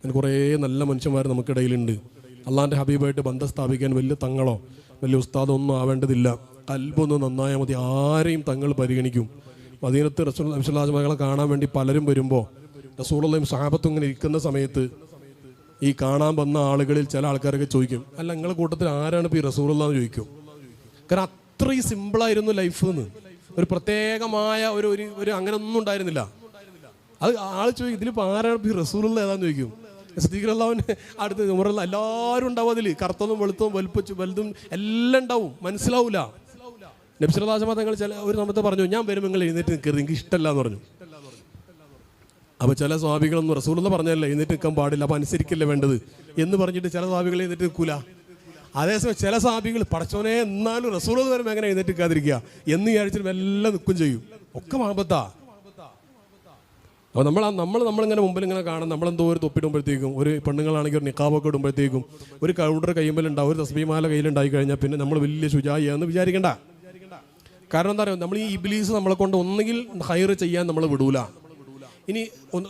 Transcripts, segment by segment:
അങ്ങനെ കുറേ നല്ല മനുഷ്യന്മാർ നമുക്കിടയിലുണ്ട് അള്ളാന്റെ ഹബീബായിട്ട് ബന്ധം സ്ഥാപിക്കാൻ വലിയ തങ്ങളോ വലിയ ഉസ്താദോ ഒന്നും ആവേണ്ടതില്ല. കൽബൊന്ന് നന്നായാൽ മതി. ആരെയും തങ്ങൾ പരിഗണിക്കും. മദീനത്ത് റസൂൽ നബ്സുല്ലാജ്മകളെ കാണാൻ വേണ്ടി പലരും വരുമ്പോൾ റസൂളുള്ളയും സഹാബത്തും ഇങ്ങനെ ഇരിക്കുന്ന സമയത്ത് ഈ കാണാൻ വന്ന ആളുകളിൽ ചില ആൾക്കാരൊക്കെ ചോദിക്കും അല്ല നിങ്ങളെ കൂട്ടത്തിൽ ആരാണ് ഇപ്പോൾ ഈ റസൂലുള്ള എന്ന് ചോദിക്കും. കാരണം അത്രയും സിമ്പിളായിരുന്നു ലൈഫ് എന്ന് ഒരു പ്രത്യേകമായ ഒരു ഒരു ഒരു അങ്ങനെ ഒന്നും ഉണ്ടായിരുന്നില്ല. അത് ആൾ ചോദിക്കും ഇതിലിപ്പോൾ ആരാണ് ഇപ്പോൾ ഈ റസൂലുള്ള ഏതാന്ന്? ചോദിക്കും. സ്ഥിതികളാവിന് അടുത്ത് ഉമറുള്ള എല്ലാവരും ഉണ്ടാവും അതിൽ കറുത്തതും വെളുത്തതും വലുപ്പിച്ചു വലുതും എല്ലാം ഉണ്ടാവും. മനസ്സിലാവൂല. നബ്സുലാസമ തങ്ങൾ ചില ഒരു സമയത്ത് പറഞ്ഞു ഞാൻ വരുമ്പോൾ നിങ്ങൾ എഴുന്നേറ്റ് നിൽക്കരുത് എനിക്ക് ഇഷ്ടമല്ല എന്ന് പറഞ്ഞു. അപ്പോൾ ചില സ്വാഭികളൊന്നും റസൂലെന്ന് പറഞ്ഞല്ലേ എഴുന്നേറ്റ് നിൽക്കാൻ പാടില്ല അപ്പോൾ അനുസരിക്കല്ലേ വേണ്ടത്? എന്ന് പറഞ്ഞിട്ട് ചില സ്വാഭികൾ എഴുന്നേറ്റ് നിൽക്കൂല. അതേസമയം ചില സ്വാഭികൾ പടച്ചോനെ എന്നാലും റസൂൽ വരും എങ്ങനെ എഴുന്നേറ്റ് നിൽക്കാതിരിക്കുക. എന്ന് വിചാരിച്ചിട്ട് എല്ലാം നിൽക്കും ചെയ്യും. ഒക്കെ മാപത്താ അപ്പോൾ നമ്മൾ നമ്മൾ നമ്മളിങ്ങനെ മുമ്പിൽ ഇങ്ങനെ കാണാം. നമ്മളെന്തോ ഒരു തൊപ്പിടുമ്പോഴത്തേക്കും ഒരു പെണ്ണുങ്ങളാണെങ്കിൽ ഒരു നിക്കാബൊക്കെ ഇടുമ്പോഴത്തേക്കും ഒരു കൗണ്ടർ കയ്യുമ്പലുണ്ടാവും ഒരു തസ്ബീമാല കയ്യിലുണ്ടായി കഴിഞ്ഞാൽ പിന്നെ നമ്മൾ വലിയ ശുചായിയാന്ന് വിചാരിക്കണ്ട. കാരണം എന്താ പറയുക നമ്മൾ ഈ ഇബിലീസ് നമ്മളെ കൊണ്ട് ഒന്നുകിൽ ഹയർ ചെയ്യാൻ നമ്മൾ വിടൂല. ഇനി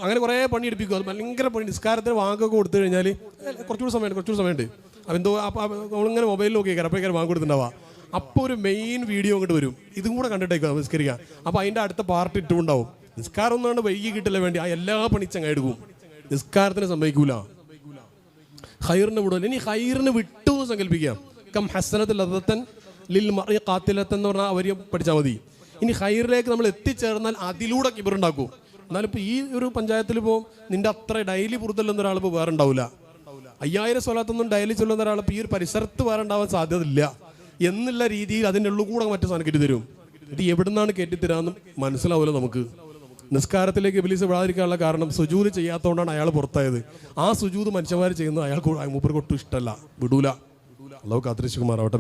അങ്ങനെ കുറേ പണി എടുപ്പിക്കും. അത് ഭയങ്കര പണി. നിസ്കാരത്തിന് വാങ്ങൊക്കെ കൊടുത്തു കഴിഞ്ഞാൽ കുറച്ചുകൂടി സമയമുണ്ട് കുറച്ചുകൂടി സമയമുണ്ട്. അപ്പോൾ എന്തോ അപ്പോൾ നമ്മളിങ്ങനെ മൊബൈലിൽ നോക്കി അപ്പോൾ ഇങ്ങനെ വാങ്ങി കൊടുത്തിട്ടുണ്ടാവുക അപ്പോൾ ഒരു മെയിൻ വീഡിയോ അങ്ങോട്ട് വരും. ഇതും കൂടെ കണ്ടിട്ടേക്കും നിസ്കരിക്കുക അപ്പോൾ അതിന്റെ അടുത്ത പാർട്ട് ഇട്ടുണ്ടാവും നിസ്കാരം ഒന്നാണ് വൈകി കിട്ടില്ല വേണ്ടി ആ എല്ലാ പണിച്ചങ്ങ എടുക്കും. നിസ്കാരത്തിന് സമ്മതിക്കൂല. ഹൈറിന് വിടുമല്ലോ ഇനി ഹൈറിന് വിട്ടു സങ്കല്പിക്കാം. കം ഹസനത്തിൽ ലതത്തൻ ലിൽ മറിയ കാത്തിലത്തൻ എന്ന് പറഞ്ഞാൽ അവർ പഠിച്ചാൽ മതി. ഇനി ഹൈറിലേക്ക് നമ്മൾ എത്തിച്ചേർന്നാൽ അതിലൂടെ കിബറുണ്ടാക്കും എന്നാലും ഇപ്പോൾ ഈ ഒരു പഞ്ചായത്തിൽ ഇപ്പോൾ നിന്റെ അത്ര ഡെയിലി പുറത്തല്ലെന്ന ഒരാൾ ഇപ്പോൾ വേറെ ഉണ്ടാവില്ല അയ്യായിരം സ്വലാത്തൊന്നും ഡെയിലി ചൊല്ലുന്ന ഒരാൾ ഇപ്പോൾ ഈ ഒരു പരിസരത്ത് വേറെ ഉണ്ടാവാൻ സാധ്യതയില്ല. എന്നുള്ള രീതിയിൽ അതിന്റെ ഉള്ളിൽ കൂടെ മറ്റു സാധനം കെട്ടിത്തരും. ഇത് എവിടുന്നാണ് കെട്ടിത്തരാമെന്നും മനസ്സിലാവില്ല നമുക്ക്. നിസ്കാരത്തിലേക്ക് ഇബിലീസ് വിടാതിരിക്കാനുള്ള കാരണം സുജൂത് ചെയ്യാത്തതുകൊണ്ടാണ് അയാൾ പുറത്തായത്. ആ സുജൂത് മനുഷ്യന്മാർ ചെയ്യുന്നത് അയാൾക്ക് മൂപ്പർക്ക് ഒട്ടും ഇഷ്ടമല്ല. വിടൂല. അള്ളാഹു കാത്തിരിച്ചു കുമാറാവട്ടെ.